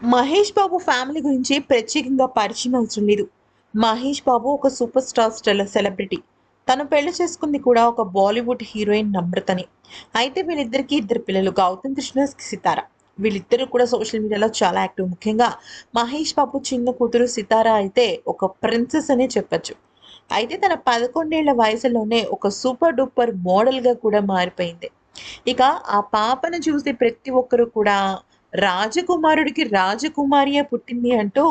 Mahesh Babu family గురించి ప్రత్యేకంగా పరిచయం అవసరం లేదు. మహేష్ బాబు ఒక సూపర్ స్టార్ స్టార్ సెలబ్రిటీ. తను పెళ్ళి చేసుకుంది కూడా ఒక బాలీవుడ్ హీరోయిన్ నమ్రతని. అయితే వీళ్ళిద్దరికి ఇద్దరు పిల్లలు గౌతమ్ కృష్ణ సితార. వీళ్ళిద్దరూ కూడా సోషల్ మీడియాలో చాలా యాక్టివ్. ముఖ్యంగా మహేష్ బాబు చిన్న కూతురు సితార అయితే ఒక ప్రిన్సెస్ అనే చెప్పచ్చు. అయితే తన పదకొండేళ్ళ వయసులోనే ఒక సూపర్ డూపర్ మోడల్గా కూడా మారిపోయింది. ఇక ఆ పాపను చూసి ప్రతి ఒక్కరు కూడా రాజకుమారుడికి రాజకుమారియే పుట్టింది అంటూ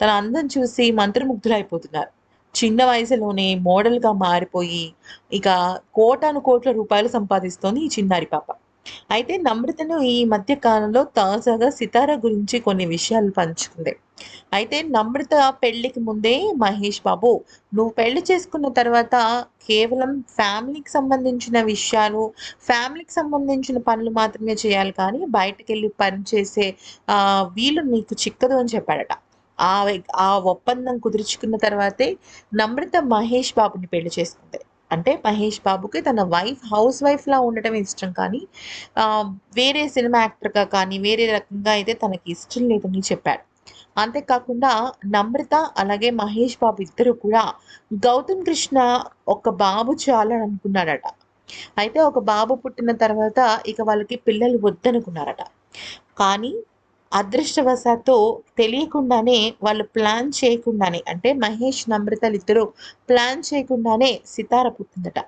తన అందం చూసి మంత్రముగ్ధులైపోతున్నారు. చిన్న వయసులోనే మోడల్గా మారిపోయి ఇక కోటాను కోట్ల రూపాయలు సంపాదిస్తోంది ఈ చిన్నారి పాప. అయితే నమ్రతను ఈ మధ్య కాలంలో తాజాగా సితార గురించి కొన్ని విషయాలు పంచుకుంది. అయితే నమ్రత పెళ్ళికి ముందే మహేష్ బాబు నువ్వు పెళ్ళి చేసుకున్న తర్వాత కేవలం ఫ్యామిలీకి సంబంధించిన విషయాలు ఫ్యామిలీకి సంబంధించిన పనులు మాత్రమే చేయాలి కానీ బయటకు వెళ్ళి పని చేసే ఆ, వీలు నీకు చిక్కదు అని చెప్పాడట. ఆ ఆ ఒప్పందం కుదుర్చుకున్న తర్వాతే నమ్రత మహేష్ బాబుని పెళ్ళి చేసుకుంది. అంటే మహేష్ బాబుకి తన వైఫ్ హౌస్ వైఫ్లా ఉండటం ఇష్టం. కానీ వేరే సినిమా యాక్టర్గా కానీ వేరే రకంగా అయితే తనకి ఇష్టం లేదని చెప్పాడు. అంతేకాకుండా నమ్రత అలాగే మహేష్ బాబు ఇద్దరు కూడా గౌతమ్ కృష్ణ ఒక బాబు చాలనుకున్నాడట అనుకున్నాడట అయితే ఒక బాబు పుట్టిన తర్వాత ఇక వాళ్ళకి పిల్లలు వద్దనుకున్నారట. కానీ అదృష్టవశాత్తు తెలియకుండానే వాళ్ళు ప్లాన్ చేయకుండానే అంటే మహేష్ నమ్రతలు ఇద్దరు ప్లాన్ చేయకుండానే సితార పుట్టిందట.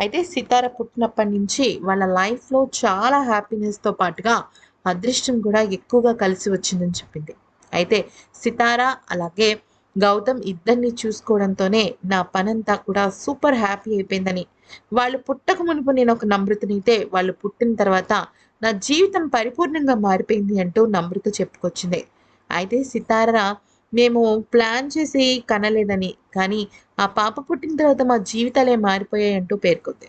అయితే సితార పుట్టినప్పటి నుంచి వాళ్ళ లైఫ్లో చాలా హ్యాపీనెస్తో పాటుగా అదృష్టం కూడా ఎక్కువగా కలిసి వచ్చిందని చెప్పింది. అయితే సితార అలాగే గౌతమ్ ఇద్దరిని చూసుకోవడంతోనే నా పనంతా కూడా సూపర్ హ్యాపీ అయిపోయిందని. వాళ్ళు పుట్టక మునుపు నేను ఒక నమ్రతనైతే వాళ్ళు పుట్టిన తర్వాత నా జీవితం పరిపూర్ణంగా మారిపోయింది అంటూ నమ్రత చెప్పుకొచ్చింది. అయితే సితార మేము ప్లాన్ చేసి కనలేదని కానీ ఆ పాప పుట్టిన తర్వాత మా జీవితాలే మారిపోయాయి అంటూ పేర్కొంది.